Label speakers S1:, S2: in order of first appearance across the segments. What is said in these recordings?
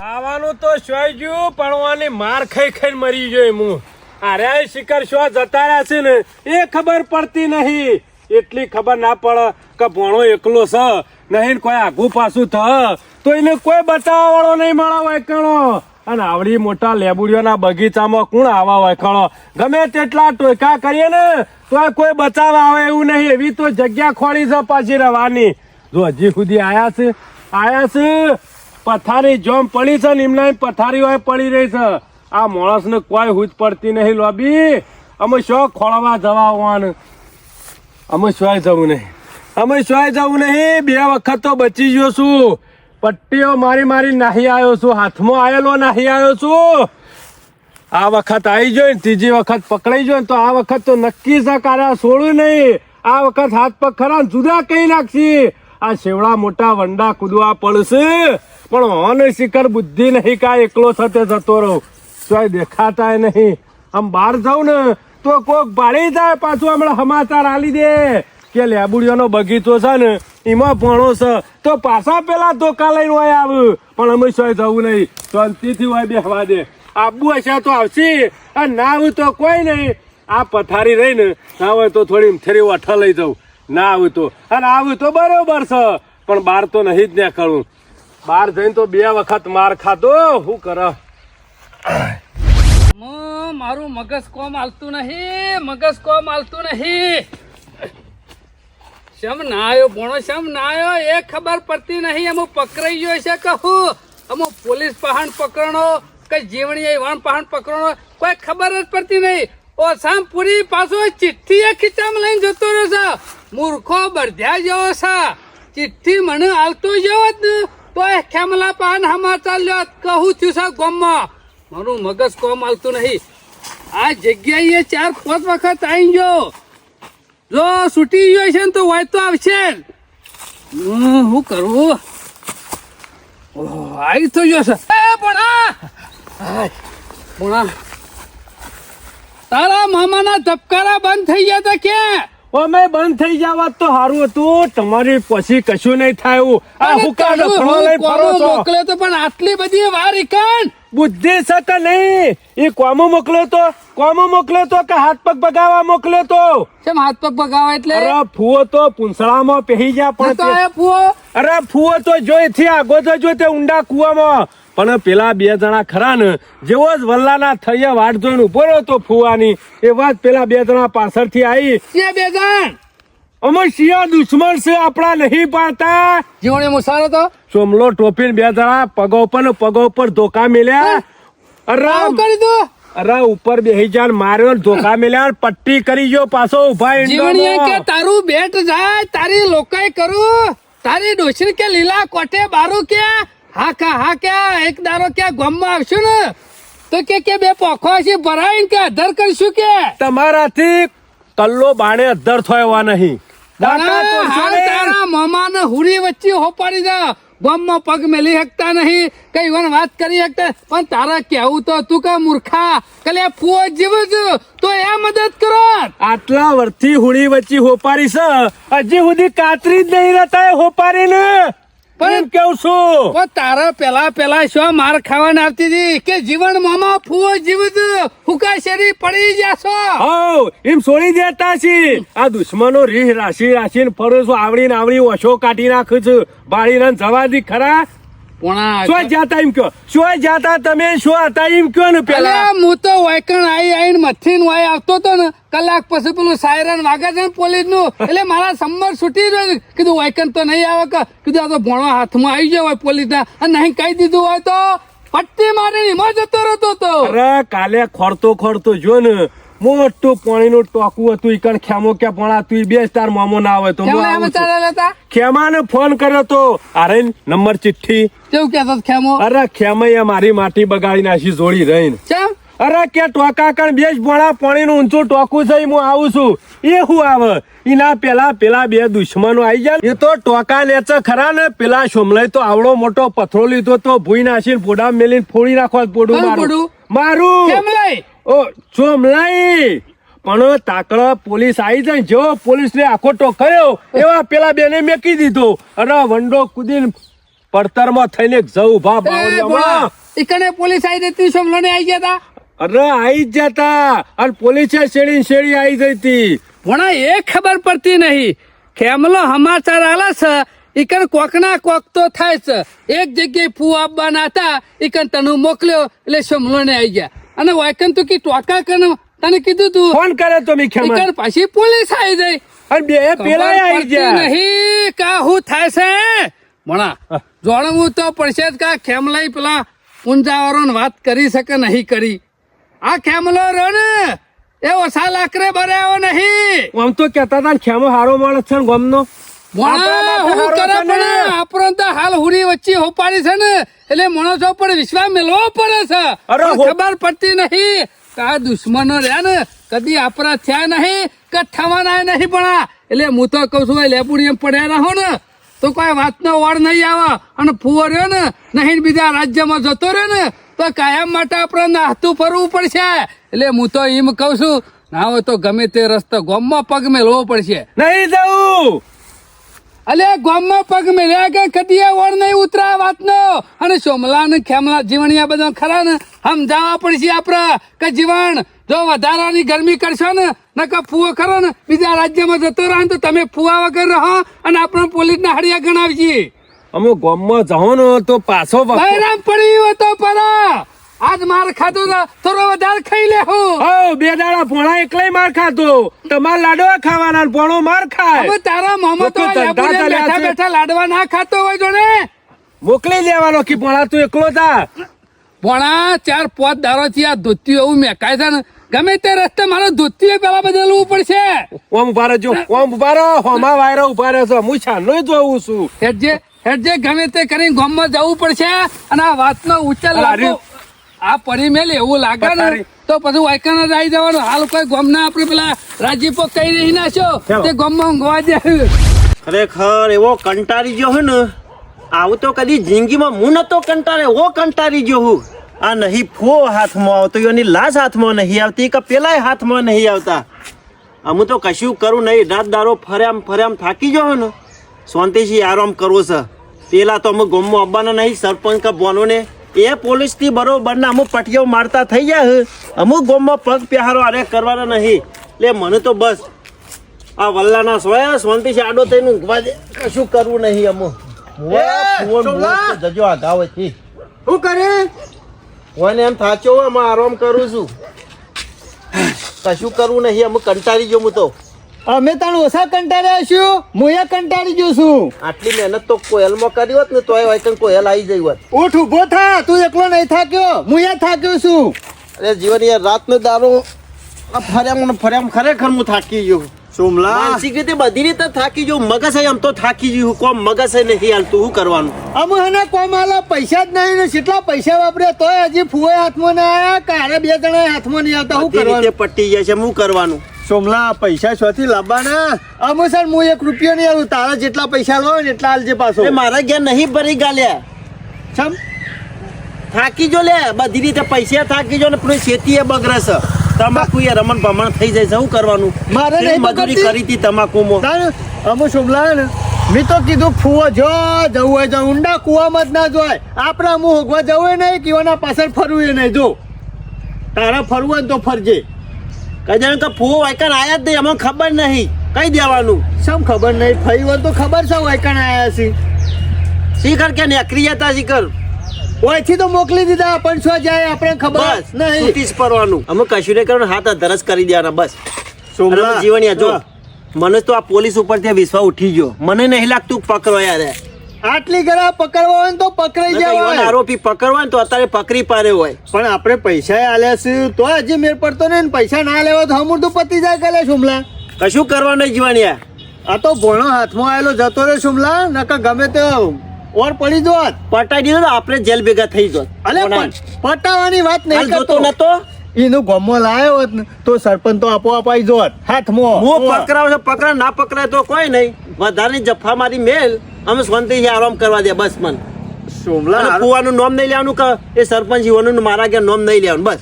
S1: ખાવાનું તો સોઈ ગયું પડવાની માર ખાઈ ખાઈને મરી ગયો હું. અરે શિખર શો જતા રહ્યા છે ને? એ ખબર પડતી નહીં. એટલી ખબર ના પડે કે ભણો એકલો છે, નહીં કોઈ આઘું પાછું થ. તો એને કોઈ બચાવવા વાળો નહીં મળે વાયકણો. અને આવડી મોટા લેબુડીઓના બગીચામાં કોણ આવા વાયકણો? ગમે તેટલા ટોયકા કરીએ ને, તો કોઈ બચાવવા આવે એવું નહીં. એવી તો જગ્યા ખોળી છે પાછી રવાની. જો હજી સુધી આયા છે આયા છે પથારી જોમ પડી છે ને એમના પથારી હોય પડી રહી છે. આ માણસને કોઈ હુજ પડતી નહીં લોબી. અમે શો ખોળવા જવા આવવાનું અમે શોય જવું નહીં? અમે શોય જવું નહીં? બે વખત તો બચી ગયો છું. પટ્ટીઓ મારી મારી નાહી આવ્યો છું. હાથમાં આવેલો નાહી આવ્યો છું. આ વખત આવી જોઈ ને, ત્રીજી વખત પકડાઈ જોઈ તો આ વખત તો નક્કી છે કારા છોડું નહીં. આ વખત હાથ પગ ખરા જુદા કહી નાખશી. આ શેવડા મોટા વંડા કૂદવા પડશે. પણ હોન શિખર બુદ્ધિ નહીં કા એકલો સાથે જતો રહું. તો દેખાતા નહીં. આમ બહાર જાઉં ને, તો કોક ભાળી જાય પાછું હમણાં સમાચાર આલી દે. કે લેબુડિયાનો બગીચો છે ને, એમાં ભણો છે. તો પાછા પેલા ધોકા લઈને હોય આવ. પણ અમે સોય જવું નહીં. શાંતિથી હોય બેહવા દે. આબુ હશે તો આવશે. અને ના આવું તો કોઈ નહીં. આ પથારી રહી ને હોય તો થોડી થેરી વઠ લઈ જાઉં. ના આવું તો. અને આવું તો બરોબર છે. પણ બહાર તો નહીં જ ને કરું બહાર જઈને તો બે વખત માર ખાધો. શું કરો?
S2: મારું મગજ કોમ હાલતું નહીં, મગજ કોમ હાલતું નહીં. શમ ના આવ્યો ભણો, શમ ના આવ્યો એ ખબર પડતી નહીં, અમુક પકડાઈ ગયો છે કહું અમુક પોલીસ પહાણ પકડણો કઈ જીવણી વણ પહાણ પકડણો, કોઈ ખબર જ પડતી નહીં. ઓ સામ, પૂરી પાછો ચિઠ્ઠી એ ખીચામાં લઈને જતો રહ્યો છે. મૂર્ખો બરધ્યા જેવો છે. ચિઠ્ઠી મને હાલતો જેવો જ તો એ પાન સમાચાર લ્યો કહું થયું છે ગોમમાં. મારું મગજ કોમ હાલતું નહીં. આ જગ્યાએ ચાર પાંચ વખત આવી ગયો. જો છૂટી ગયો છે ને તો હોય તો આવશે. હું કરવું આવી તો ગયો છે. એ ભણા ભણા તારા મામાના ધબકારા બંધ થઈ ગયા તા ક્યાં
S1: અમે બંધ થઈ જવા તો સારું હતું. તમારી પછી કશું નહીં થાય. આ હુકા લઈ ફરો છો.
S2: મોકલ્યો તો પણ આટલી બધી વાર ઈકાન
S1: બુદ્ધિ છે નહીં? એ કોમો મોકલ્યો તો? કોમો મોકલ્યો તો કે હાથ પગ બગાવા મોકલ્યો તો?
S2: કેમ હાથ પગ બગાવા એટલે?
S1: અરે ફૂવો તો પૂંછડામાં પહેરી જા પણ અરે ફુવો તો જોઈથી આગો તો જો તે ઊંડા કુવામાં. પણ પેલા બે જણા ખરા ને જેવો જ વલ્લાના થળિયા વાટ જોઈને ઊભો રહ્યો તો ફુવાની એવા જ પેલા બે જણા પાછળથી આવી.
S2: બે જણ!
S1: અમે શિયા દુશ્મન છે આપણા નહીં પાડતા.
S2: જીવણે મુસારો તો?
S1: સોમલો ટોપીને બે જણા પગો ઉપર ને પગો ઉપર ધોકા મેલ્યા. અરે
S2: કરી દો.
S1: અરે ઉપર બેહી જાન માર્યો ને ધોકા મેલ્યા પટ્ટી કરી ગયો પાછો ઊભા
S2: જીવણીએ કે તારું બેટ જાય તારી લોકાઈ કરું. તારી ડોશી કે લીલા કોઠે બારું કે? હા કા હા ક્યાં એક દારો ક્યાં ગામમાં આવશું ને તો કે કે બે પોખો છે ભરાઈને કે અધર કરશું કે?
S1: તમારાથી કલ્લો બાણે અદ્ધર થયો નહીં. દાખલા તો ને.
S2: મામાને હુરી વચ્ચે હોપાડી દે. ગામમાં પગ મેલી શકતા નહીં. કઈ વન વાત કરી શકતા પણ તારા કેવું તો તું કે મૂર્ખા. કલે ફુઓ જીવ જ તો એ મદદ કરો.
S1: આટલા વર્ષથી હુડી વચ્ચે હોપારી છે હજી સુધી કાતરી જ નહીં રહેતા હોપારી હોપારીને
S2: પણ-
S1: કેવું છું.
S2: પણ તારા પેલા પેલા શું માર ખાવાને આવતી હતી કે જીવન મામા ફુઓ જીવત હુકા શેરી પડી જાશો
S1: હો એમ છોડી દેતા છે. આ દુશ્મનો રીહ રાશી રાશીને ફરો છું આવડી ને આવડી ઓછો કાઢી નાખું છું. બાળીને જવા દી ખરા.
S2: પોણા
S1: શું જાતા એમ કયો? શું જાતા તમે શું હતા એમ કયો ને પેલા?
S2: હું તો વાયકણ આઈ આઈને મથીન વાય આવતો તો ને કલાક પછી પેલું સાયરન વાગે છે ને પોલીસનું એટલે મારા સંબર છૂટી રહ્યો કીધું વાયકણ તો નહીં આવે કે? કીધું આ તો ભણો હાથમાં આવી ગયો હોય પોલીસ ના અને નહીં કહી દીધું હોય તો પટ્ટી મારી એમાં જતો રહેતો તો.
S1: અરે કાલે ખોરતો ખોરતો જો ને મોટું પાણીનું ટોકું હતું ઈકણ ખેમો કે પણ તું બે સ્ટાર મામો ના આવે તો છું. ખેમાને ફોન કર્યો તો અરે નંબર ચિઠ્ઠી.
S2: કેવું કેતો ખેમો?
S1: અરે ખેમૈયા મારી માટી બગાડી નાખી જોડી રહીને. અરે કે ટોકા કણ બે જ ભણા પાણીનું ઊંચું ટોકું છે હું આવું છું. એ હું આવે? એના પેલા પેલા બે દુશ્મનો આવી જાય એ તો ટોકા લેચે ખરા ને પેલા સોમલાઈ તો આવડો મોટો પથરો લીધો તો ભૂઈ નાખીને પોડા મેલીને ફોડી નાખવા પોડું મારું. મારું. ઓ ચોમલાઈ પણ તાકડા પોલીસ આવી જાય જેવો પોલીસ ને આખો ટો કર્યો એવા પેલા બેને મેકી દીધો. અરે વંડો કુદીન પડતરમાં થઈને જવું ભા બાવળિયામાં.
S2: ઈકને પોલીસ આવી જતી સોમલો ને આવી ગયા તા?
S1: અરે આઈ જ જતા અને પોલીસે શેડી શેડી આવી જઈ હતી
S2: ભોણા એ ખબર પડતી નહીં. ખેમલો સમાચાર આલા છે ઈકન કોકના કોક તો થાય છે. એક જગ્યાએ ફૂ આપવાના હતા ઈકન તને મોકલ્યો એટલે સોમલોને આવી ગયા. અને વાયકન તો કી ટોકા કન તને કીધું તું.
S1: ફોન કરે તો મીખેમાં
S2: ઈકન પાછી પોલીસ આવી જાય.
S1: અને બે પેલા આવી ગયા
S2: નહીં કા હું થાય છે ભણા જોણવું તો પડશે કા ખેમલાઈ પેલા પૂંજાવાળો વાત કરી શકે નહીં કરી. આ ખેમલો રો ને એ ઓછા લાકરે બનાવ્યો નહીં.
S1: આમ તો કેતા તા ખેમો હારો માણસ છે ગમનો.
S2: ભણા હું કરે પણ આપણો તો હાલ હુરી વચ્ચે હોપાડી છે ને એટલે માણસો પર વિશ્વાસ મેળવો પડે છે.
S1: અરે
S2: પણ
S1: હો-
S2: ખબર પડતી નહીં આ દુશ્મનો રહ્યા ને કદી આપણા થયા નહીં કે થવાના નહીં ભણા એટલે હું તો કઉ છું લેબુડી એમ પડ્યા રહો ને તો કોઈ વાતનો વાળ નહીં આવે. અને ફુવો રહ્યો ને નહીં બીજા રાજ્યમાં જતો રહ્યો ને તો કાયમ માટે આપણે નાહતું ફરવું પડશે. એટલે હું તો એમ કઉ છું ના હોય તો ગમે તે રસ્તો ગોમમાં પગ મેળવો પડશે.
S1: નહીં જવું.
S2: અલે ગામમાં પગ મેળ્યા કે કદી એ નહીં ઉતરા વાતનો? અને સોમલા ને ખેમલા જીવણિયા બધા ખરા ને? સમજાવવા પડશે આપડે કે જીવન જો વધારાની ગરમી કરશો ને નકા ફુવો ખરો ને બીજા રાજ્યમાં જતો રહો તો તમે ફુવા વગર રહો અને આપણે પોલીસ ના હડિયા ગણાવજી.
S1: અમે ગામમાં જાઓ ને તો પાછો
S2: બહેરામ પડી હતો પરા આજ માર ખાધો તો થોડો વધારે ખાઈ લે હું
S1: બે દાડા ભોણા એકલાય માર ખાતો તમાર લાડવા ખાવાના ભોણો માર ખાય.
S2: હવે તારા મોમાં તો બેઠા બેઠા લાડવા ના ખાતો હોય જોને
S1: મોકલી લેવાનો કે ભોણા તું એકલો તા
S2: પોણા ચાર પાંચ દારો થી આ ધોતી એવું મેકાય છે ને. ગમે તે રસ્તે મારે ધોતી પેલા બદલવું પડશે.
S1: ઓમ ઊભા જો ઓમ ઊભા હોમા વાયરો ઊભા રહ્યો છો. હું છાનો જોઉં છું.
S2: હેડજે હેડજે ગમે તે કરીને ગામમાં જવું પડશે અને આ વાતનો ઉચ્ચાર
S1: અલા,
S2: લાગો આ પડી મેલ એવું લાગે ને તો પછી વાયકાના જ આવી જવાનું. હાલ કોઈ ગામના આપણે પેલા રાજીપો કઈ રહી નાખ્યો. તે ગામમાં ઊંઘવા જાય
S3: ખરેખર એવો કંટાળી ગયો હે ને આવું તો કદી જિંદગીમાં હું નતો કંટાળે એવો કંટાળી ગયો હું. આ નહીં ફો હાથમાં આવતો એની લાશ હાથમાં નહીં આવતી કે પેલાય હાથમાં નહીં આવતા. અમું તો કશું કરું નહીં રાત દારો ફર્યામ ફર્યામ થાકી ગયો ને. શાંતિથી આરામ કરવો છે. પેલા તો અમુક ગામમાં આવવાના નહીં સરપંચ કે બોનો ને એ પોલીસથી બરોબરના અમુક પટીઓ મારતા થઈ ગયા અમુક ગોમમાં પગ પહેરો અરે કરવાના નહીં. એટલે મને તો બસ. આ વલ્લાના સોયા શાંતિથી આડો થઈને ઊંઘવા દે. કશું કરવું નહીં અમુક જજો આગાવેથી
S4: શું કરે?
S3: કોઈને એમ થાચો હોય આરામ કરું છું. કશું કરવું નહીં અમુક કંટાળી ગયો હું તો.
S4: અમે તણ ઓછા કંટાળ્યા છું હું એ કંટાળી ગયો છું.
S3: આટલી મહેનત તો કોયલમાં કરી હોત ને તોય હોય કોયલ આવી જઈ હોત.
S4: ઉઠ ઊભો થા તું એકલો નહીં થાક્યો હું એ થાક્યો છું.
S3: અરે જીવન યાર રાતનો દારો આ ફર્યામ ને ફર્યામ ખરેખર હું થાકી ગયો.
S4: સોમલા.
S3: માનસિક રીતે બધી રીતે થાકી ગયો મગજ આમ તો થાકી ગયું કોમ મગજ નહીં હાલતું શું કરવાનું?
S4: અમુ હને કોમ આલા પૈસા જ નહીં ને કેટલા પૈસા વાપર્યા તોય હજી ફુવાય હાથમાં ના આયા કારે બે જણા હાથમાં નહીં આવતા શું કરવાનું?
S3: પટી જાય છે શું કરવાનું?
S4: સોમલા પૈસા શોથી લાવવાના? અમુ સર હું એક રૂપિયો નહીં આવું તારા જેટલા પૈસા લો ને એટલા આલજે પાછો.
S3: એ મારા ઘેર નહીં ભરી ગાલ્યા.
S4: છમ?
S3: થાકી જો લે. બધી રીતે પૈસા થાકી જો ને પૂરી શેતી એ બગડે છે. તમાકુ એ રમણ ભમણ થઈ જાય શું કરવાનું?
S4: મારે નહીં
S3: મજૂરી. કરી હતી તમાકુમાં?
S4: અમે સોમલા ને મેં તો કીધું ફૂવો જો જવું હોય તો ઊંડા કુવામાં જ ના જોય આપણે હું હોગવા જવું નહીં કીવાના પાછળ ફરવું એ નહીં. જો તારા ફરવું હોય તો ફરજે.
S3: કઈ જણ કે ફૂ વાયકણ આયા જ નહીં અમને ખબર નહીં. કઈ દેવાનું?
S4: શું ખબર નહીં? ફરી હોય તો ખબર છે વાયકણ આયા છે.
S3: શીખર કે નેકરી હતા શીખર?
S4: ઓયથી તો મોકલી દીધા પણ શું જાય આપણે ખબર નહીં.
S3: છૂટી જ પડવાનું. અમે કશું નહીં કરવાનું હાથ ધરસ કરી દેવાના બસ.
S4: સોમલા,
S3: જીવન જો મને તો આ પોલીસ ઉપર ત્યાં વિશ્વાસ ઉઠી ગયો. મને નહીં લાગતું પકડો યાર.
S4: આટલી ગરા પકડવા હોય ને તો પકડાઈ જવાય.
S3: આરોપી પકડવા ને તો અત્યારે પકડી પાડે હોય.
S4: પણ આપણે પૈસા આલ્યા છે તો હજી મેર પડતો ને પૈસા ના લેવા તો હમુર તો પતી જાય કલે શુમલા.
S3: કશું કરવાનું નહીં જીવન
S4: આ. તો ભણો હાથમાં આવેલો જતો રે શુમલા નકર ગમે તે ઓર પડી જોત.
S3: પટાઈ દીધો આપણે જેલ ભેગા થઈ જોત.
S4: અલે પટાવાની વાત નહીં કરતો.
S3: નતો.
S4: એનું ગમો લાયો હોત ને તો સરપંચ તો આપોઆપ આવી જોત. હાથમાં.
S3: હું પકડાવ પકડા ના પકડાય તો કોઈ નહીં. વધારે જફા મારી મેલ. અમે શાંતિથી આરામ કરવા દે બસ મન.
S4: સોમલા
S3: કુવાનું નામ નહીં લેવાનું કે એ સરપંચ જીવનનું મારા ઘેર નામ નહીં લેવાનું બસ.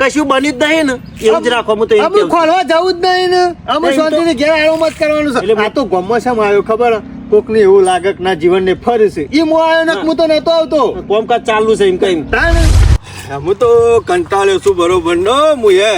S3: કશું બની બન્યું જ નહીં ને. એવું જ રાખો હું તો એમ કહું
S4: ખોલવા જવું જ નહીં ને. અમે શાંતિથી ઘેર આરામ જ કરવાનું છે. આ તો ગમો આવ્યો ખબર? કોકને એવું લાગે કે ના જીવનને ને છે. એ મો આવ્યો ને હું. તો નતો આવતો.
S3: કોમકાજ ચાલુ છે એમ કઈ
S5: હું તો કંટાળ્યો છું બરોબર નો હું એ.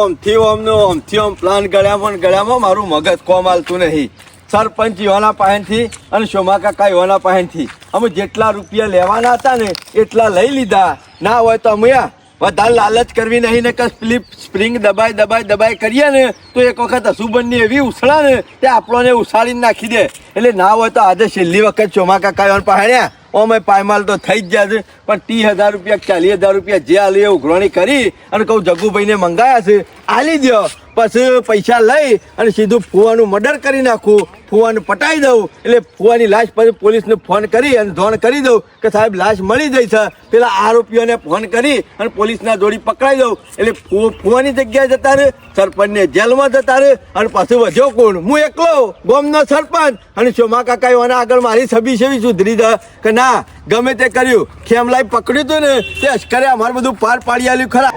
S5: ઓમથી ઓમનો ઓમથી ઓમ પ્લાન ગળ્યા પણ ગળ્યામાં મારું મગજ કોમ હાલતું નહીં. સરપંચ યોના પાસેથી અને શોમા કાકા યોના પાસેથી અમે જેટલા રૂપિયા લેવાના હતા ને, એટલા લઈ લીધા. ના હોય તો અમે વધારે લાલચ કરવી નહીં, ને કે સ્લીપ સ્પ્રિંગ દબાઈ દબાઈ દબાઈ કરીએ ને, તો એક વખત અશુબનની એવી ઉછળા ને, તે આપણને ઉછાળીને નાખી દે. એટલે ના હોય તો આજે છેલ્લી વખત ચોમા કાકા યોન પાહણ્યા. ઓમે પાયમાલ તો થઈ જ છે, પણ ત્રીસ હજાર રૂપિયા, ચાલીસ હજાર રૂપિયા જે એ ઉઘરાણી કરી અને કહું જગ્ગુભાઈને મંગાયા છે. આલી દો પછી પૈસા લઈ અને સીધું ફુવાનું મર્ડર કરી નાખું. ફુવાને પટાઈ દઉં. એટલે ફુવાની લાશ પછી પોલીસને ફોન કરી અને ધોણ કરી દઉં કે સાહેબ લાશ મળી જઈ છે. પેલા આરોપીઓને ફોન કરી અને પોલીસના જોડી પકડાઈ દઉં. એટલે ફુ- ફુવાની જગ્યાએ જતા રહે સરપંચને જેલમાં જતા રહે અને પછી વધ્યો કોણ? હું એકલો ગોમનો સરપંચ. અને શોમા કાકા એવાના આગળ મારી છબી છબી સુધરી દે કે ના ગમે તે કર્યું. ખેમલાઈ પકડ્યું હતું ને તે અશ્કરે અમારે બધું પાર પાડી આલ્યું ખરા.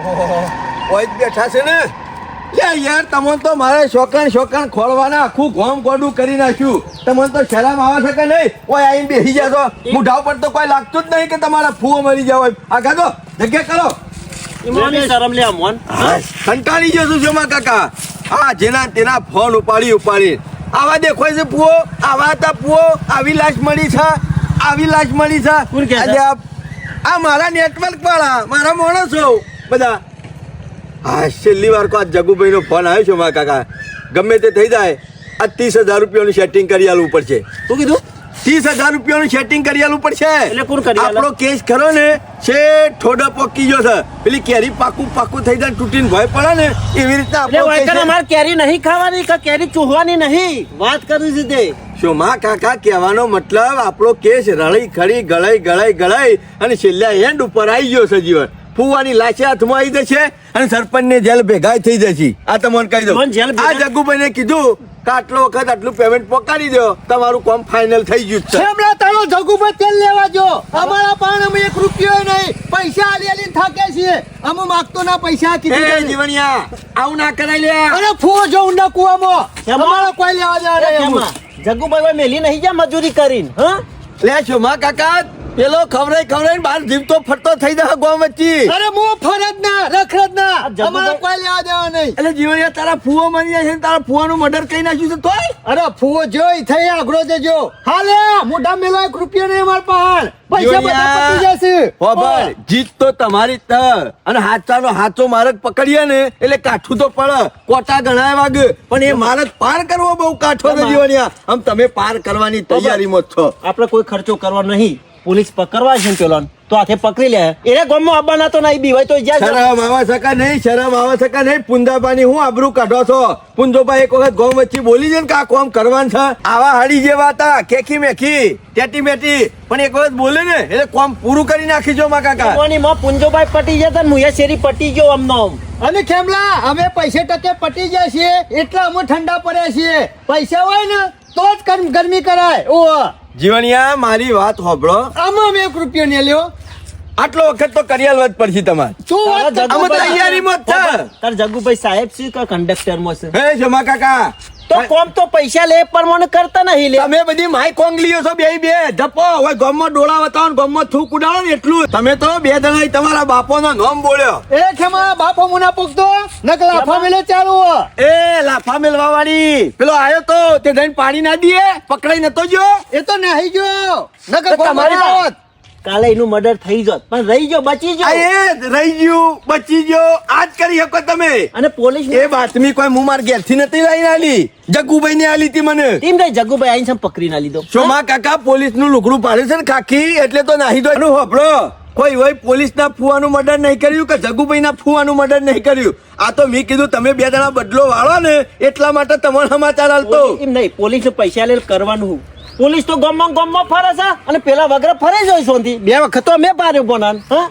S5: ઓય જ બેઠા છે ને. યાર તમને તો મારે શોકાન શોકાન ખોલવાના આખું ગોમ ગોડું કરી નાખ્યું. તમને તો શરમ આવે છે કે નહીં? ઓય આઈને બેસી જાય તો મુઢા ઉપર તો કોઈ લાગતું જ નહીં કે તમારા ફૂવો મરી જાવ આ કાકો જગ્યા કરો.
S3: શરમ લે મોન.
S5: કંટાળી ગયો છું જોમા કાકા. હા જેના તેના ફોન ઉપાડી ઉપાડી. આવા દેખોય છે પુઓ આવા હતા પુઓ આવી લાશ મળી છે? આવી લાશ મળી છે? આ મારા નેટવર્ક વાળા મારા માણસો. બધા હા છેલ્લી વાર કો આ જગુભાઈ નો ફોન આવ્યો છે મારા કાકા. ગમે તે થઈ જાય આ ત્રીસ હજાર રૂપિયાનું સેટિંગ કરી આલવું પડશે.
S3: શું કીધું?
S5: ત્રીસ હજાર રૂપિયાનું સેટિંગ કરી આલવું પડશે.
S3: એટલે કોણ કરી
S5: આપણો કેસ ખરો ને છે થોડો પોકી ગયો છે. પેલી કેરી પાકું પાકું થઈ જાય તૂટીને ભય પડે ને એવી રીતના આપણે.
S3: અમારે કેરી નહીં ખાવાની કે કેરી ચૂહવાની નહીં? વાત કરી છે તે.
S5: શું માં કાકા કહેવાનો મતલબ આપણો કેસ રળી ખડી ગળાઈ ગળાઈ ગળાઈ અને છેલ્લા એન્ડ ઉપર આવી ગયો છે જીવન. ફુવાની લાશે હાથમાં આવી જશે અને સરપંચ ને જેલ ભેગા થઈ જશે. આ તમને કહી દઉં. આ જગ્ગુભાઈને કીધું કે આટલો વખત આટલું પેમેન્ટ પોકારી દો તમારું કામ ફાઇનલ થઈ ગયું જ છે.
S4: હમણાં તારો જગુભાઈ તેલ લેવા જો. અમારા પણ અમે એક રૂપિયો નહીં પૈસા આલી આલી થાક્યા છે અમે માગતો ના પૈસા કીધું એ
S5: જીવણિયા આવું ના કરાય લે
S4: અરે ફો જો ઊંડા કુવામાં. અમારા કોઈ લેવા દેવા નહીં એમ.
S3: જગ્ગુભાઈ મેલી નહીં જા મજૂરી કરીને હા?
S5: લે છો માં કાકા. પેલો ખવરાઈ ખવરાઈ બહાર જીવતો ફરતો થઈ જાય ગોમ વચ્ચી.
S4: અરે મો ફરજ ના રખરજ ના અમારા કોઈ લેવા દેવા નહીં.
S5: એટલે જીવણિયા તારા ફુવો મરી જાય છે ને તારા ફુવાનું મર્ડર કરી નાખ્યું છે તોય?
S4: અરે ફૂવો જોઈ થઈ આગળો જજો હાલે મોઢા મેલો એક રૂપિયો નહીં અમાર પાસે. પૈસા બધા પતી જશે.
S5: હો ભાઈ જીત તો તમારી જ અને હાચાનો હાચો માર્ગ પકડીએ ને એટલે કાઠું તો પડે. કોટા ગણાય વાગે પણ એ માર્ગ પાર કરવો બહુ કાઠો છે જીવણિયા આમ તમે પાર કરવાની તૈયારીમાં છો.
S3: આપણે કોઈ ખર્ચો કરવો નહીં. પોલીસ પકડવા છે પેલો તો હાથે પકડી લે. એને ગમમાં આવવાના તો નહીં બીવાય તો જ્યાં
S5: શરમ આવા શકા નહીં શરમ આવા શકા નહીં. પુંજાબાની હું આબરૂ કાઢો છો? પુંજોભાઈ એક વખત ગોમ વચ્ચે બોલી છે ને કે આ કોમ કરવાનું છે? આવા હાડી જેવા હતા કેકી મેકી ટેટી મેટી. પણ એક વખત બોલે ને એટલે કોમ પૂરું કરી નાખીજો માં કાકા.
S3: કોની માં પુંજોભાઈ પટી જતા ને મુયા શેરી પટી ગયો અમનો
S4: અને ખેમલા અમે પૈસે ટકે પટી ગયા છીએ એટલા અમે ઠંડા પડ્યા છીએ. પૈસા હોય ને તો જ ગરમ- ગરમી કરાય. ઓ
S5: જીવણિયા મારી વાત હોભળો.
S4: આમાં મેં એક રૂપિયો ને લ્યો.
S5: આટલો વખત તો કરિયાલ જ પડશે તમારે.
S3: શું
S5: તૈયારીમાં જ છે.
S3: તાર જગુભાઈ સાહેબ છે કે કંડક્ટરમાં છે?
S5: હે જમા કાકા.
S3: તો કોમ તો પૈસા લે પણ મને કરતા નહીં લે.
S5: તમે બધી માય કોંગલીઓ છો બે બે. ધપ્પો હવે ગામમાં ડોળા વતાવો ને ગામમાં થૂક ઉડાડો ને એટલું તમે તો બે જણા તમારા બાપોનો નામ બોલ્યો.
S4: એ ખેમા બાપો મુના પૂછતો નક લાફા મેલે ચાલુ
S5: એ લાફા મેલવા વાળી પેલો આયો તો તે જઈને પાણી ના દીએ પકડાઈ નતો જો
S4: એ તો નાહી ગયો. નકર
S3: તમારી
S4: આવત.
S3: કાલે એનું મર્ડર થઈ જોત. પણ રહી ગયો બચી ગયો
S5: એ રહી ગયું બચી ગયો. આજ કરી શકો તમે.
S3: અને પોલીસ
S5: એ બાતમી કોઈ મું માર ઘેરથી નથી લઈને આલી. જગુભાઈ ને આલી હતી મને.
S3: ટીમ રે? જગુભાઈ આઈને પકડી ના લીધો
S5: સોમા કાકા પોલીસનું લુગડું પાડે છે ને ખાખી? એટલે તો નાહી દો એનું હોભળો. કોઈ હોય પોલીસ ના ફુવાનું મર્ડર નહીં કર્યું કે જગુભાઈ ના ફુવાનું મર્ડર નહીં કર્યું? આ તો મેં કીધું તમે બે જણા બદલો વાળો ને. એટલા માટે તમારો સમાચાર હાલતો
S3: એમ નહીં પોલીસ પૈસા લે કરવાનું હું. પોલીસ તો ગમમાં ગમમાં ફરે છે અને પેલા વગર ફરે જ હોય સોંધી બે વખત તો મેં પાર્યો બોના હા?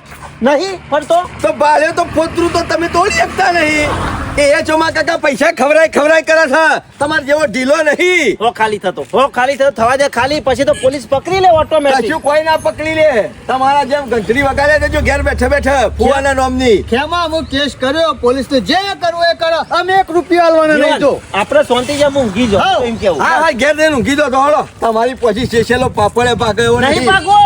S3: નહીં ફરતો
S5: તો બાર્યો તો પોતરું તો તમે તોડી શકતા નહીં. એ ચોમા કાકા પૈસા ખવરાય ખવરાય કરે છે. તમારે જેવો ઢીલો નહીં.
S3: હો ખાલી થતો. હો ખાલી થતો. થવા દે ખાલી પછી તો પોલીસ પકડી લે ઓટોમેટિક
S5: કશું કોઈ ના પકડી લે. તમારા જેમ ઘંટડી વગાડે દેજો ઘેર બેઠે બેઠે ફુવાના નોમની.
S4: ખેમા હું કેસ કર્યો પોલીસ ને જે કરવું એ કરો. અમે એક રૂપિયા આલવાના નહીં જો.
S3: આપણે શાંતિ જેમ ઊંઘી
S4: જો
S3: એમ કેવું.
S5: હા હા ઘેર જઈને ઊંઘી જો તો હળો તમારી પછી શેષેલો પાપડે એવો
S3: નહીં ભાગો.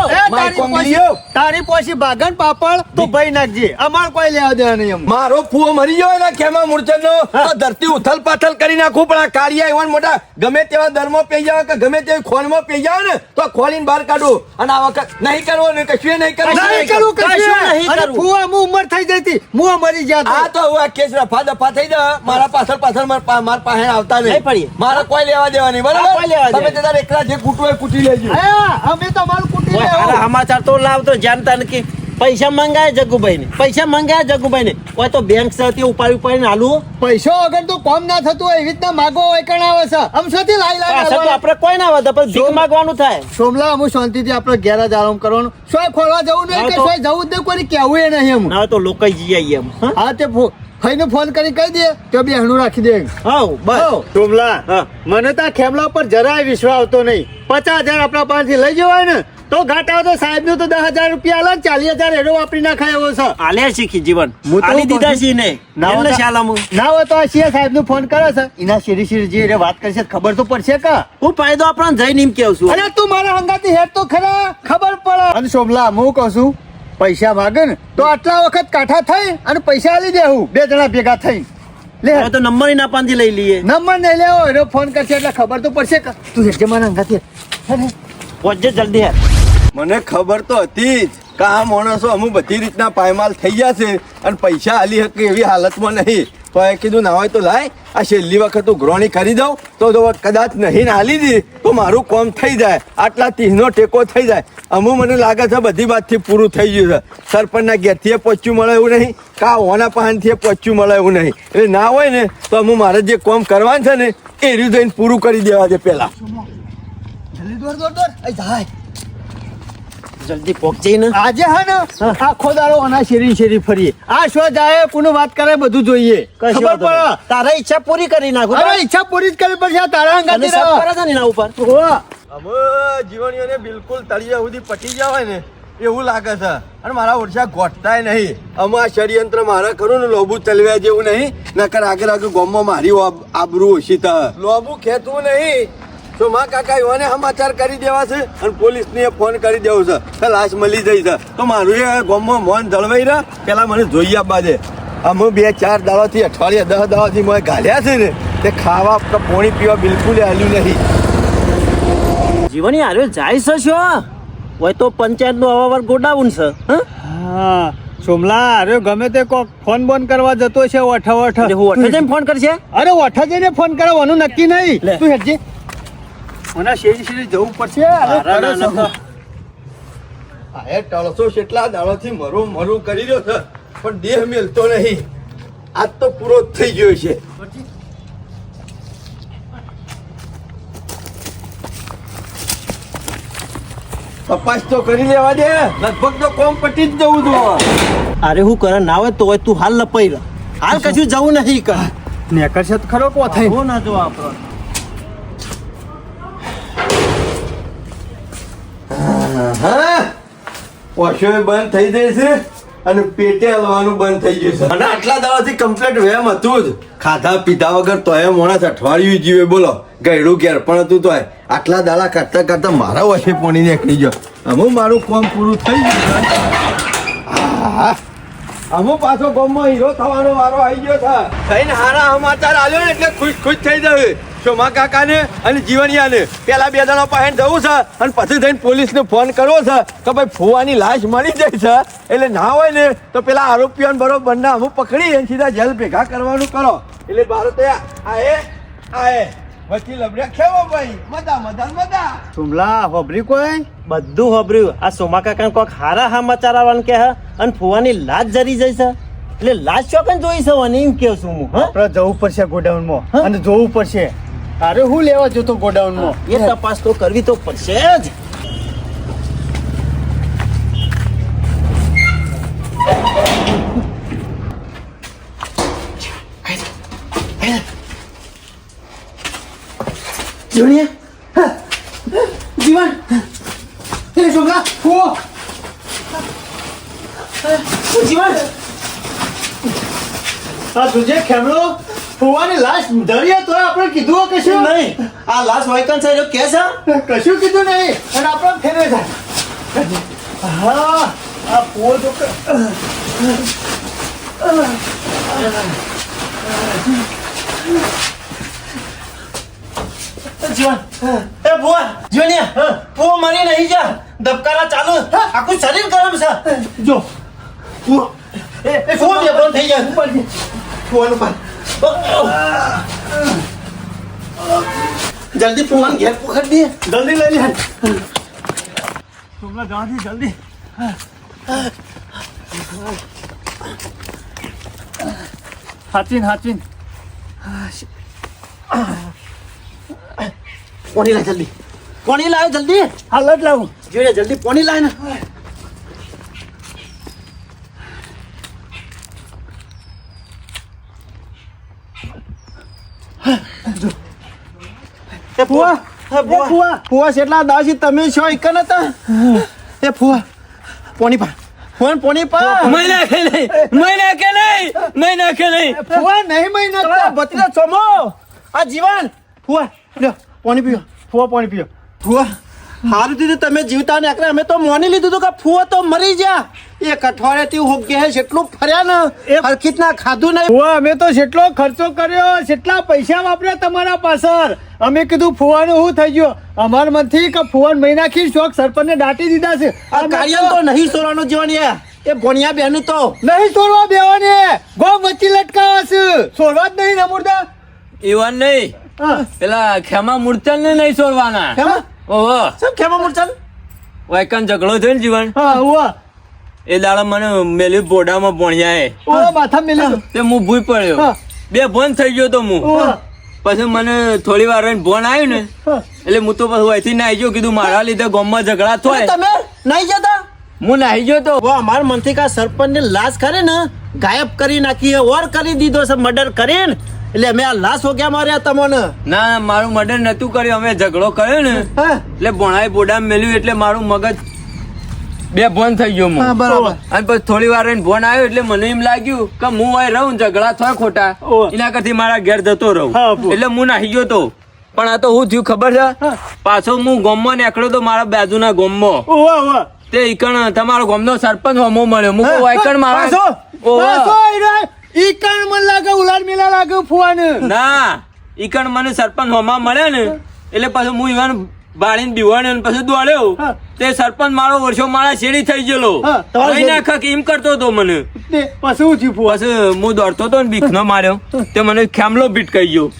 S4: તારી પછી ભાગન પાપડ તો ભાઈ નાખજે. અમાર કોઈ લેવા દેવા નહીં
S5: મારો ફુવો મરી ગયો ને ખેમા મૂર્છન. તો ધરતી ઉથલ પાથલ કરી નાખું પણ આ કાળિયા એવા મોટા ગમે તેવા દરમાં પી જાવ કે ગમે તેવી ખોનમાં પી જાવ ને તો ખોલીને બહાર કાઢું. અને આ વખત નહીં કરવો ને કશું નહીં કરવું.
S4: નહીં કરું
S3: કશું નહીં કરવું.
S4: ફુવા હું ઉંમર થઈ જતી. મુ મરી જાત
S5: આ તો હું આ કેસ રફા દફા થઈ જાય મારા પાછળ પાછળ મારા પાસે આવતા
S3: નહીં.
S5: મારા કોઈ લેવા દેવા નહીં. બરાબર? તમે તે તારે એકલા જે કૂટવું હોય કૂટી લેજો.
S4: અમે તો મારું કુટી લેવું.
S3: સમાચાર તો લાવતો જાણતા નથી પૈસા મંગાય જગુભાઈ ને પૈસા મંગાય જગુભાઈ ને કોઈ તો બેંક સાથે ઉપાડી ઉપાડીને હાલું
S4: પૈસો વગર તો કોમ ના થતું હોય એવી રીતના માગો હોય કણ આવે છે? આમ શોથી લાઈ
S3: તો આપણે કોઈ ના વધે પણ ભીખ માગવાનું થાય.
S4: સોમલા શાંતિ શાંતિથી આપણે ઘેર જ આરામ કરવાનું. સોય ખોલવા જવું નહીં કે સોય જવું જ નહીં કોઈ કહેવું એ નહીં એમ.
S3: ના તો લોકો જઈ આવીએ એમ હા?
S4: હા તે ફો- ભાઈને ફોન કરી કહી દે તો બે હણું રાખી દે.
S3: હાઉ, બસ. ટુમલા
S4: મને તો ખેમલા પર જરાય વિશ્વાસ આવતો નહીં. પચાસ હજાર આપણા પાસેથી લઈ જવાય ને તો ઘાટા આવે તો સાહેબનું તો દસ હજાર રૂપિયા આલે ચાલીસ હજાર એનો વાપરી નાખાય એવો છે.
S3: આલે શીખી જીવન.
S4: હું તો
S3: દીધા છીએ ને
S4: ના
S3: હોય
S4: હોતા-
S3: શાલા હું
S4: ના હોય તો આ સીએ સાહેબનું ફોન કરે છે. એના શેરી શેરી જે એને વાત કરશે ખબર તો પડશે કા?
S3: હું ફાયદો આપણને જઈને એમ કેવું છું.
S4: અરે તું મારા હંગાતી હેડ તો ખરા. ખબર પડે. અને સોમલા હું કહું છું પૈસા માગે ને તો આટલા વખત કાઠા થઈ અને પૈસા આલી દેવું બે જણા ભેગા થઈ. લે.
S3: તો નંબર ના પાંથી લઈ લઈએ.
S4: નંબર નહીં લેવો એનો ફોન કરશે એટલે ખબર તો પડશે તું હેડ મારા અંગાથી.
S3: પહોંચજે જલ્દી હે
S5: મને ખબર તો હતી જ કે આ માણસો અમુક બધી રીતના પાયમાલ થઈ ગયા છે અને પૈસા આલી શકે એવી હાલતમાં નહીં. તો એ કીધું, ના હોય તો લાય. આ છેલ્લી વખત હું ગ્રોણી કરી દઉં, તો કદાચ નહીં નાલી દી, તો મારું કોમ થઈ જાય. આટલા તીહનો ટેકો થઈ જાય. અમુ મને લાગે છે બધી વાતથી પૂરું થઈ ગયું છે. સરપંચના ઘેરથી પહોંચ્યું મળે એવું નહીં. કા ઓના પહાનથી પહોંચ્યું મળે એવું નહીં. એટલે ના હોય ને, તો અમુક મારે જે કોમ કરવાનું છે ને, એ રીતે પૂરું કરી દેવા દે પહેલાં.
S4: જલ્દી દોડ દોડ દોડ. જાય.
S3: જલ્દી પહોંચી ને
S4: આજે હા ને આખો દાડો અના શેરી શેરી ફરીએ. આ શો જાય? કોને વાત કરે બધું જોઈએ. ખબર પડે?
S3: તારા ઈચ્છા પૂરી કરી નાખું
S4: અરે ઈચ્છા પૂરી જ કરવી પડશે આ તારા
S3: અંગાતી
S4: રહો.
S3: કરે છે ને એના ઉપર.
S5: અમે જીવણીઓને બિલકુલ તળિયા સુધી પટી જવાય ને એવું લાગે છે. અને મારા ઓરછા ગોઠતાય નહીં. અમે આ ષડયંત્ર મારા ખરું ને લોબુ ચલવ્યા જેવું નહીં. નકર આગળ આગળ ગોમમાં મારી આબ- આબરૂ ઓછી થાય. લોબુ ખેતવું નહીં. તો મા કાકા એવાને સમાચાર કરી દેવા છે? અને પોલીસને ફોન કરી દેવો છે. કે લાશ મળી જઈ છે. તો મારું એ ગોમમાં મોન જળવાઈ રહ્યા. પેલા મને જોઈ આપવા દે. અમે બે ચાર દાવાથી અઠવાડિયા દસ દાવાથી મેં ગાલ્યા છે ને તે ખાવા કે પાણી પીવા બિલકુલ હાલ્યું નહીં.
S3: જીવની આર્યો જાય છે શું? હોય તો પંચાયતનું અવાવર ગોડાઉન છે હા?
S4: સોમલા અરે ગમે તે કોક ફોન બોન કરવા જતો છે ઓઠા ઓઠા.
S3: હું ઓઠા જઈને ફોન કરશે?
S4: અરે ઓઠા જઈને ફોન કરવાનું નક્કી નહીં. તું હેડજે. મને શેરી શેરી જવું પડશે અરે
S5: ટળસો કેટલા દાડોથી મરું મરું કરી રહ્યો છે પણ દેહ મેલતો નહીં. આજ તો પૂરો થઈ ગયો છે. તપાસ તો કરી લેવા દે. લગભગ તો કોમ પટી જ જવું છું
S3: અરે હું કરે ના હોય તો હોય તું હાલ લપાઈ હાલ કશું જવું નહીં કર.
S4: નેકળશે તો ખરો કો થઈ
S3: હો ના જો આપણો.
S5: ઓશોય બંધ થઈ જશે અને પેટે હલવાનું બંધ થઈ જશે. અને આટલા દાડાથી કમ્પ્લીટ વેમ હતું જ. ખાધા પીધા વગર તોય માણસ અઠવાડિયું જીવે બોલો. ગયડું ઘેર પણ હતું તોય. આટલા દાડા કરતા કરતા મારા વશે પોણી નીકળી ગયો. અમુક મારું કામ પૂરું થઈ ગયું છે. આહા. અમુક પાછો ગોમમાં હીરો થવાનો વારો આવી ગયો છે થઈને હારા સમાચાર આવ્યો ને એટલે ખુશ ખુશ થઈ જશે શોમા કાકાને અને જીવણિયાને પેલા બે જણા પાસે જવું છે અને પછી થઈને પોલીસને ફોન કરવો છે કે ભાઈ ફુવાની લાશ મળી જાય છે. એટલે ના હોય ને તો પેલા આરોપીઓને બરોબર ના અમુક પકડી અને સીધા જેલ ભેગા કરવાનું કરો. એટલે ભારતે આએ આએ વકીલ લબડ્યા ખેવો ભાઈ? મજા મજા મજા.
S4: સુમલા હોબરી કોઈ?
S3: બધું હોબર્યું આ સોમા કાકા કોક હારા હા મચારાવાન કે હા? અને ફુવાની લાજ જરી જાય છે? એટલે લાશ ચોકન જોઈ છે એમ કેવું છું હું હા?
S4: આપણે જવું પડશે ગોડાઉનમાં.
S3: હા?
S4: અને જોવું પડશે. અરે હું લેવા જતો ગોડાઉનમાં?
S3: એ તપાસ તો કરવી તો પડશે જ. જીવન? એ છોકરા હો જીવન?
S4: આ તુજે ખેમલો ફુવાની લાશ ધરીએ તો આપણે કીધું કે શું
S3: નહીં. આ લાશ વાયકન સાહેબ જો કે છે?
S4: કશું કીધું નહીં અને આપણે ફેરવે જાય હા આ ફુવો તો
S3: જીવન એ ભુવા જીવણિયા ફૂવો મરી નહીં જા. ધબકારા ચાલુ. આખું શરીર ગરમ છે.
S4: જો.
S3: ફૂવો એ એ ફૂવો બંધ થઈ જાય.
S4: ઉપર.
S3: ફૂવાનું પાન જલ્દી ફોન ઘેર પકડી દે.
S4: જલ્દી લઈ લે. હમણાં ગાંધી જલ્દી. હાચીન હાચીન
S3: કોની લાય જલ્દી. કોની લાવ જલ્દી.
S4: હાલ જ લાવું.
S3: જોઈએ જલ્દી કોની લાય ને. એ ફુવા એ ફુવા.
S4: ફુવા.
S3: કેટલા દાસી તમે છો એક હતા એ ફુવા પોણી પા ફોન પા
S6: મહિના નાખે નહીં મહિના નાખે નહીં મહિના નહીં.
S4: ફુવા નહીં મહિના
S3: ભત્રીજા આ જીવન. ફુવા લ્યો પાણી પીઓ.
S4: ફુવા પાણી પીઓ.
S3: ફુવા હારું દીધું તમે જીવતા ને આખરે અમે તો મોની લીધું હતું કે ફૂવો તો મરી ગયા એક અઠવાડિયાથી હું છે જેટલું ફર્યા ને
S4: એ-
S3: હરખીત ના ખાધું નહીં.
S4: ફૂવા અમે તો જેટલો ખર્ચો કર્યો જેટલા પૈસા વાપર્યા તમારા પાછળ. અમે કીધું ફૂવાનું શું થઈ ગયું? અમાર મનથી કે ફુવાન મહિના ખી શોખ સરપંચને દાટી દીધા છે.
S3: આ કાર્ય તો નહીં સોરાનું જીવન એ. એ ભોણિયા બેન તો.
S4: નહીં છોડવા દેવાને ગો વચ્ચે લટકાવા છે. છોડવા જ નહીં નમૂરદા
S6: એવા નહીં. પેલા ખેમા મૂર્તલ ને નહીં છોડવાના
S3: ખેમા?
S6: ઓહો.
S3: શું ખેમા મૂર્છન
S6: વાયકન ઝઘડો થયો ને જીવન?
S4: હા ઉવા.
S6: એ દાડા મને મેલ્યું બોડામાં ભણ્યા
S4: ઉવા માથા મેલે
S6: તે હું ભૂઈ પડ્યો. બે ભણ થઈ ગયો તો હું પછી મને થોડી વાર રહીને ભોન આવ્યું ને એટલે હું તો પછી અહીંથી નાઈ ગયો કીધું મારા લીધે ગામમાં ઝઘડા થાય.
S3: તમે નહીં જતા
S6: હું નાહી ગયો તો.
S3: અમારા મનથી કા સરપંચ ને લાશ કરે ને ગાયબ કરી નાખી ઓર કરી દીધો છે મર્ડર કરીને. એટલે અમે આ લાશ હોગ્યા માર્યા તમને
S6: ના મારું મર્ડર નતું કર્યું. અમે ઝઘડો કર્યો ને. એટલે ભણાઈ બોડા મેલ્યું એટલે મારું મગજ બે ભોન થઈ ગયો
S3: બરાબર.
S6: અને પછી થોડી વાર રહીને ફોન આવ્યો એટલે મને એમ લાગ્યું કે હું અહીં રહું ઝઘડા થાય ખોટા. એના કરતી મારા ઘેર જતો રહું. એટલે હું નાહી ગયો તો. પણ આ તો હું થયું ખબર છે? પાછો હું ગોમમાં નીકળ્યો તો મારા બાજુના ગોમમાં. તે ઈકણ તમારો ગોમનો સરપંચ હોમો મળ્યો. હું ઈકણ મારા
S3: પાછો?
S6: ઓહ.
S4: પાછો ઈરે, ઈ કાન મન લાગે ઉલાડ મેલા લાગે ફુવાને.
S6: ના ઈકણ મને સરપંચ હોમાં મળ્યા ને એટલે પછી હું ઈવાન બાળીને દીવાને પછી દોડ્યો. તે સરપંચ મારો વર્ષો મારા શેરી થઈ ગયેલો. કઈ. નાખા કે એમ કરતો હતો મને?
S4: પછી શું ચીપું
S6: પછી હું દોડતો હતો ને બીકનો માર્યો. તે મને ખેમલો બીટ કહી ગયો.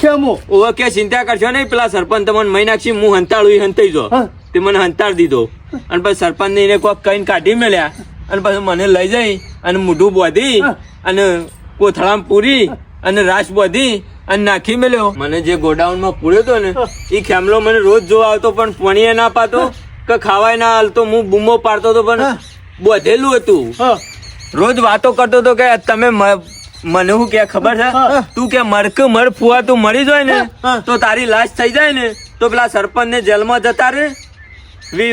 S4: ખેમો
S6: ઓવે કે ચિંતા કરશો નહીં પેલા સરપંચ તમને મહિનાક્ષી હું હંતાળું હંતાઈ જો તે મને હંતાડ દીધો. અને પછી સરપંચ ને એને કોક કઈને કાઢી મેલ્યા. અને પછી મને લઈ જઈ અને મોઢું બોધી અને કોથળામાં પૂરી અને રાસ બોધી અને નાખી મેલ્યો. મને જે ગોડાઉનમાં પૂર્યો હતો ને એ ખેમલો મને રોજ જોવા આવતો પણ પણીએ ના પાતો કે ખાવાય ના હાલતો હું બૂમો પાડતો હતો પણ બોધેલું હતું. રોજ વાતો કરતો હતો કે તમે મને હું કે ખબર છે? તું કે મરક મર ફુવા તું મરી જાય ને તો તારી લાશ થઈ જાય ને તો પેલા સરપંચ ને જેલમાં જતા રે વી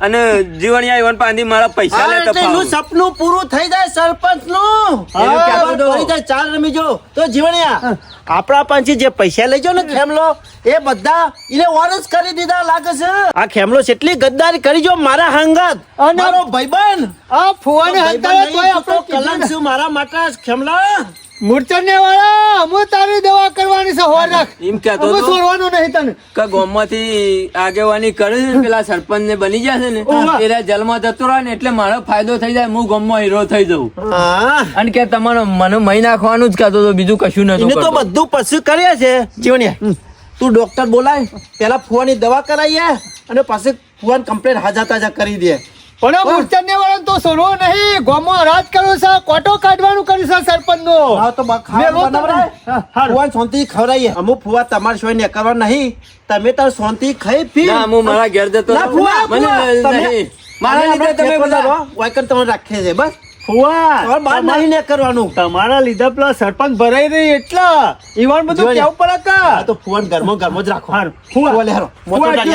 S6: અને જીવણિયા ઈવન પાંધી મારા પૈસા લેતા
S3: એનું સપનું પૂરું થઈ જાય સરપંચનું
S6: એવું કહેતો હતો.
S3: પડી જાય ચાલ રમી તો જીવણિયા આપણા પાંચી જે પૈસા લેજો ને ખેમલો એ બધા એને ઓરસ કરી દીધા લાગે છે. આ ખેમલો કેટલી ગદ્દારી કરી જો મારા હંગત.
S4: અને-
S3: મારો ભાઈબંધ.
S4: આ ફુવાને
S3: નહીં,
S4: તોય
S3: તું કલંક છું મારા માટે ખેમલા.
S4: મૂર્છને વાળા અમે તારી દવા કરવાની છે હોર રાખ.
S6: એમ કહેતો તો
S4: છોડવાનું નહીં તને.
S6: કે ગોમમાંથી આગેવાની કરે છે પેલા સરપંચ ને બની જશે ને. એટલે જેલમાં જતો રહે ને એટલે મારો ફાયદો થઈ જાય હું ગોમમાં હીરો થઈ જઉં. અને કે તમારો મને મહી નાખવાનું જ કહેતો તો બીજું કશું
S3: નથી તો બધું પશુ કર્યા છે. જીવનિયા તું ડોક્ટર બોલાય પેલા ફુવાની દવા કરાવીએ અને પછી ફુવાન કમ્પ્લેન હાજા તાજા કરી દે.
S4: પણ આ મૂર્છને વાળા તો છોડવો નહીં. ગોમો રાજ કરવો છે. કોટો કાઢવાનું કર્યું છે સરપંચ નો
S3: હા તો બા ખાવાનું
S4: મેલો તો
S3: બનાવરાય.
S4: હા, હારું.
S3: ફુવાન શાંતિથી ખવડાવીએ. અમુક ફુવા તમારે સિવાય નીકળવા નહીં. તમે તાર શાંતિ ખાઈ પી.
S6: ના હું મારા ઘેર જતો
S3: ના, ફુવા,
S6: મને
S3: તમે-
S6: નહીં. મારા લીધે તમે બધા
S3: રહો, વાયકણ તમને રાખીએ છે બસ.
S4: ફુવા બાર
S3: નહીં ને કરવાનું
S4: તમારા લીધે પેલા સરપંચ ભરાઈ રહી એટલા. ઈવાન બધું કેવું પડે
S3: તો ફુવા ઘરમાં ઘરમાં જ રાખો.
S4: ફુવા.
S3: ફુવા લે હારો. મોટો ગાડી.